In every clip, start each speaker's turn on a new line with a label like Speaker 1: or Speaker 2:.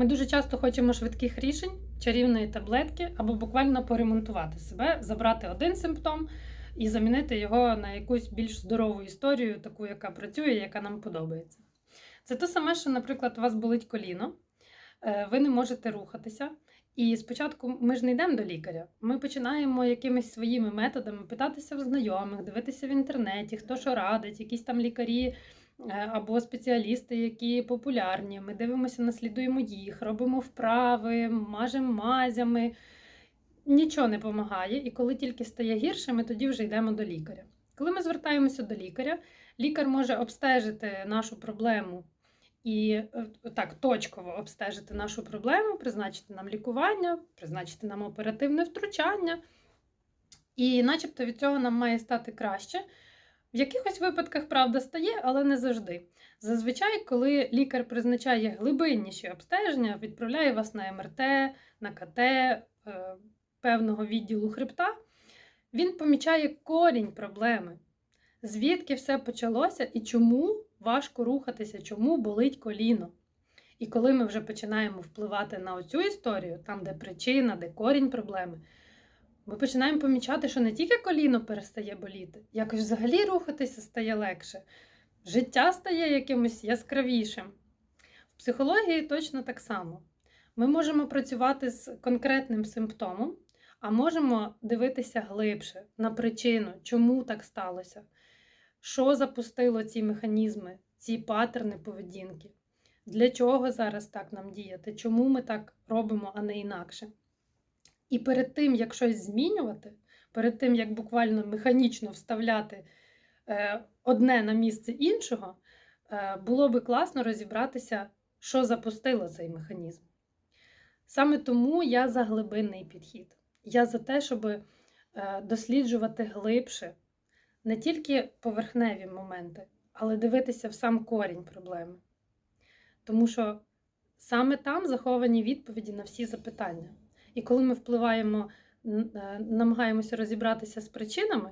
Speaker 1: Ми дуже часто хочемо швидких рішень, чарівної таблетки або буквально поремонтувати себе, забрати один симптом і замінити його на якусь більш здорову історію, таку, яка працює, яка нам подобається. Це те саме, що, наприклад, у вас болить коліно, е, ви не можете рухатися. І спочатку ми ж не йдемо до лікаря. Ми починаємо якимись своїми методами питатися в знайомих, дивитися в інтернеті, хто що радить, якісь там лікарі або спеціалісти, які популярні. Ми дивимося, наслідуємо їх, робимо вправи, мажемо мазями. Нічого не допомагає. І коли тільки стає гірше, ми тоді вже йдемо до лікаря. Коли ми звертаємося до лікаря, лікар може обстежити нашу проблему і е, так точково обстежити нашу проблему, призначити нам лікування, призначити нам оперативне втручання. І начебто від цього нам має стати краще. В якихось випадках, правда, стає, але не завжди. Зазвичай, коли лікар призначає глибинніші обстеження, відправляє вас на МРТ, на КТ е, певного відділу хребта, він помічає корінь проблеми, звідки все почалося і чому важко рухатися, чому болить коліно. І коли ми вже починаємо впливати на оцю історію, там, де причина, де корінь проблеми, ми починаємо помічати, що не тільки коліно перестає боліти, якось взагалі рухатися стає легше, життя стає якимось яскравішим. В психології точно так само. Ми можемо працювати з конкретним симптомом, а можемо дивитися глибше на причину, чому так сталося, що запустило ці механізми, ці паттерни поведінки. Для чого зараз так нам діяти? Чому ми так робимо, а не інакше? І перед тим, як щось змінювати, перед тим, як буквально механічно вставляти е, одне на місце іншого, е, було би класно розібратися, що запустило цей механізм. Саме тому я за глибинний підхід. Я за те, щоб е, досліджувати глибше не тільки поверхневі моменти, але дивитися в сам корінь проблеми. Тому що саме там заховані відповіді на всі запитання. І коли ми впливаємо, е, намагаємося розібратися з причинами,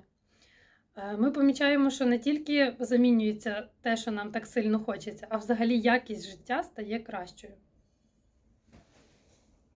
Speaker 1: е, ми помічаємо, що не тільки замінюється те, що нам так сильно хочеться, а взагалі якість життя стає кращою.